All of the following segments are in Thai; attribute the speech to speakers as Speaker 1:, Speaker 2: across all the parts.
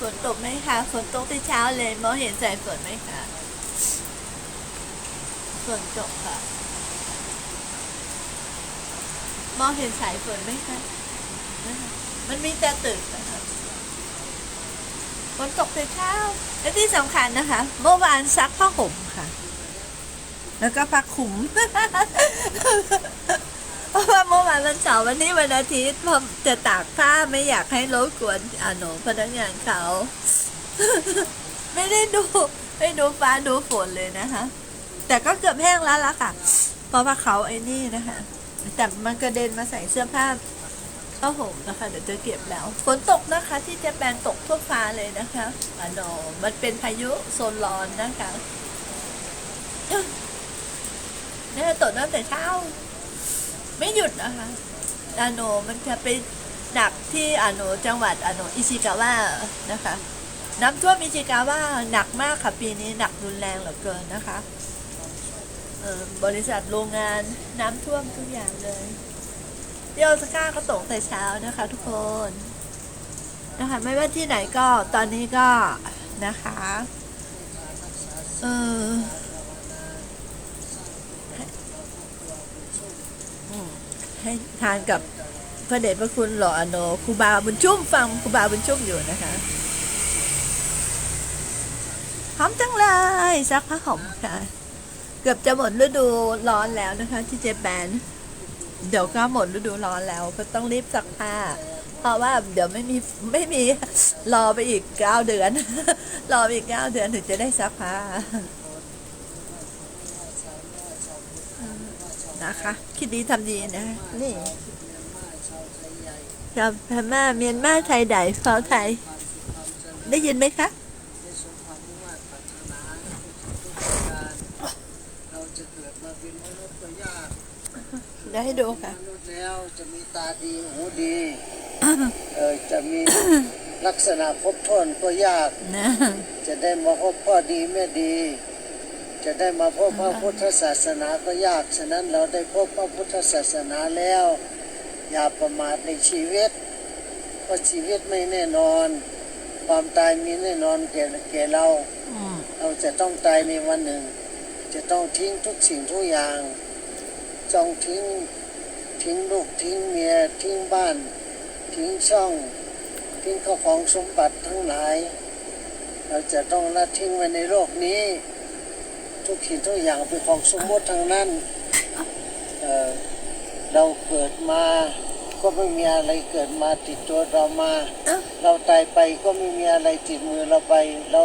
Speaker 1: ฝนตกไหมคะ ฝนตกแต่เช้าเลยมองเห็นสายฝนไหมคะ ฝนตกค่ะ มองเห็นสายฝนไหมคะนะคะ มันมีแต่ตึกนะคะฝนตกแต่เช้า และที่สำคัญนะคะ เมื่อวานซักผ้าห่มค่ะ แล้วก็ผ้าคลุม เพราะว่าเมื่อวานวันเสาร์วันนี้วันอาทิตย์ผมจะตากผ้าไม่อยากให้รบกวนอาหนูพนักงานเขา ไม่ได้ดู ไม่ดูฟ้าดูฝนเลยนะคะ แต่ก็เกือบแห้งแล้วล่ะค่ะ เพราะว่าเขาไอ้นี่นะคะ แต่มันกระเด็นมาใส่เสื้อผ้าผ้าห่มนะคะเดี๋ยวจะเก็บแล้ว ฝนตกนะคะที่จะแปนตกทั่วฟ้าเลยนะคะอ่าโนมันเป็นพายุโซนร้อนนะคะเนี่ยตกตั้งแต่เช้า ไม่หยุดนะคะอาโนมันจะไปหนักที่อาโนจังหวัดอาโนอิชิกาวะนะคะ น้ำท่วมอิชิกาวะหนักมากค่ะปีนี้หนักรุนแรงเหลือเกินนะคะบริษัทโรงงานน้ำท่วมทุกอย่างเลยที่โอซาก้าก็ตกแต่เช้านะคะทุกคนนะคะไม่ว่าที่ไหนก็ตอนนี้ก็นะคะเออ ให้ทานกับพระเดชพระคุณหล่ออโนครูบาบุญชุ่มฟังครูบาบุญชุ่มอยู่นะคะหอมจังเลยซักผ้าห่มค่ะ เกือบจะหมดฤดูร้อนแล้วนะคะ ที่เจแปนเดี๋ยวก็หมดฤดูร้อนแล้วก็ต้องรีบซักผ้า เพราะว่าเดี๋ยวไม่มีไม่มีรอไปอีกเก้าเดือน รอไปอีกเก้าเดือนถึงจะได้ซักผ้า นะคะ คิดดีทำดีนะนี่ชาวพม่าเมียนมาไทยใดฟ้าไทย ได้ยินไหมคะ
Speaker 2: เราจะเกิดมาเป็นมนุษย์ก็ยาก
Speaker 1: เดี๋ยวให้ดูค่ะ
Speaker 2: มนุษย์แล้วจะมีตาดีหูดีเออจะมีลักษณะครบถ้วนก็ยาก
Speaker 1: นะ
Speaker 2: จะได้มาพบพ่อดีแม่ดี จะได้มาพบพระพุทธศาสนาก็ยาก ฉะนั้นเราได้พบพระพุทธศาสนาแล้ว อย่าประมาทในชีวิต เพราะชีวิตไม่แน่นอน ความตายมีแน่นอนแก่แก่เรา
Speaker 1: อืม
Speaker 2: เราจะต้องตายในวันหนึ่ง จะต้องทิ้งทุกสิ่งทุกอย่างจองทิ้งทิ้งลูกทิ้งเมียทิ้งบ้าน ทิ้งช่อง ทิ้งข้าวของสมบัติทั้งหลาย เราจะต้องละทิ้งไว้ในโลกนี้ ทุกสิ่งทุกอย่างเป็นของสมมติทั้งนั้นเอ่อเราเกิดมาก็ไม่มีอะไรเกิดมาติดตัวเรามา
Speaker 1: เอ้า
Speaker 2: เราตายไปก็ไม่มีอะไรติดมือเราไป เรา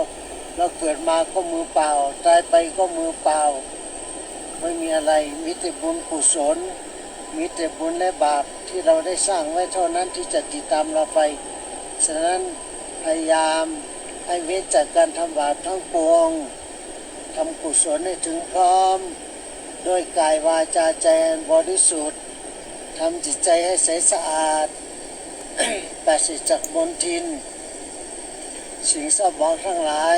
Speaker 2: เราเกิดมาก็มือเปล่า ตายไปก็มือเปล่า ไม่มีอะไรมีแต่บุญกุศล มีแต่บุญและบาปที่เราได้สร้างไว้เท่านั้นที่จะติดตามเราไป ฉะนั้นพยายามให้เว้นจากการทำบาปทั้งปวง ทำกุศลให้ถึงพร้อมด้วยกายวาจาใจอันบริสุทธิ์ทำจิตใจให้ใสสะอาดปราศจากมลทิน สิ่งเศร้าหมองทั้งหลาย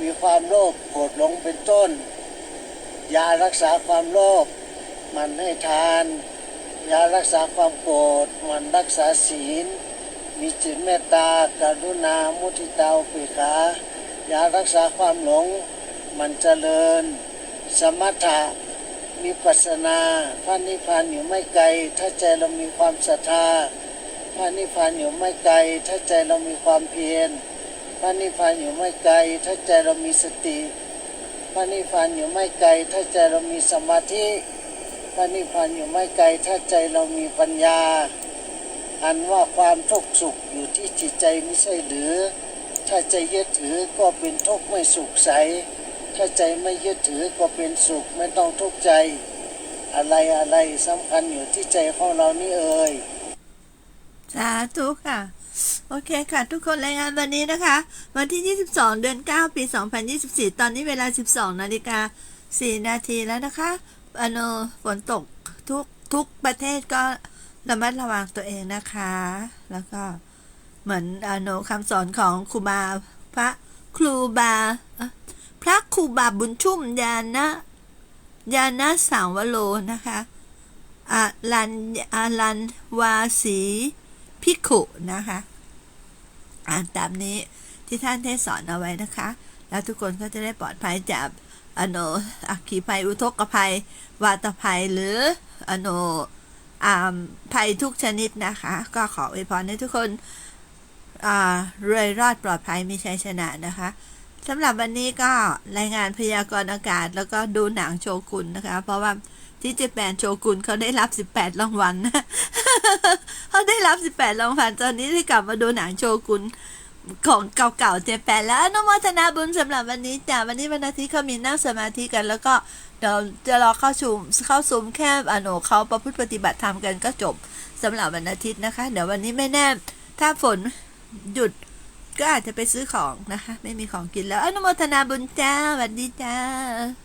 Speaker 2: มีความโลภโกรธหลงเป็นต้น ยารักษาความโลภมันให้ทาน ยารักษาความโกรธมันรักษาศีล มีจิตเมตตากรุณามุทิตาอุเปิขายารักษาความหลง มันเจริญ สมถะมีปัสสนาพระนิพพานอยู่ไม่ไกล ถ้าใจเรามีความศรัทธาพระนิพพานอยู่ไม่ไกล ถ้าใจเรามีความเพียรพระนิพพานอยู่ไม่ไกล ถ้าใจเรามีสติพระนิพพานอยู่ไม่ไกล ถ้าใจเรามีสมาธิพระนิพพานอยู่ไม่ไกล ถ้าใจเรามีปัญญา อันว่าความทุกข์สุขอยู่ที่จิตใจไม่ใช่หรือ ถ้าใจยึดถือก็เป็นทุกข์ไม่สุขใส ถ้าใจไม่ยึดถือก็เป็นสุขไม่ต้องทุกข์ใจ อะไรอะไรสำคัญอยู่ที่ใจของเรานี่เอ่ย
Speaker 1: สาธุค่ะ โอเคค่ะ ทุกคนรายงานวันนี้นะคะ วันที่ 22 เดือน 9 ปี 2024 ตอนนี้เวลา 12 นาฬิกา 4 นาทีแล้วนะคะอโนฝนตกทุกทุกประเทศก็ระมัดระวังตัวเองนะคะ แล้วก็เหมือนอโนคำสอนของครูบาพระครูบาเพระครูบาบุญชุ่มยานะยานะสังวโลนะคะอาลันอาลันวาสีพิกขุนะคะอ่านตามนี้ที่ท่านได้สอนเอาไว้นะคะ แล้วทุกคนก็จะได้ปลอดภัยจากอโนอัคคีภัยอุทกภัย วาตภัยหรืออโนอภัยทุกชนิดนะคะ ก็ขออวยพรให้ทุกคนอ่ารวยรอดปลอดภัยมีชัยชนะนะคะ สำหรับวันนี้ก็รายงานพยากรณ์อากาศ แล้วก็ดูหนังโชกุนนะคะ เพราะว่าที่เจแปนโชกุนเขาได้รับ 18 รางวัลเขาได้รับ 18 รางวัลตอนนี้ได้กลับมาดูหนังโชกุนของเก่าๆเจแปนแล้วอนุโมทนาบุญสำหรับวันนี้จ้ะวันนี้วันอาทิตย์เขามีนั่งสมาธิกัน แล้วก็เดี๋ยวจะรอเข้าชุมเข้าซุมแค่อโนเขาประพฤติปฏิบัติธรรมกันก็จบสำหรับวันอาทิตย์นะคะ เดี๋ยววันนี้ไม่แน่ ถ้าฝนหยุด ก็อาจจะไปซื้อของนะคะ ไม่มีของกินแล้วอนุโมทนาบุญจ้าสวัสดีจ้า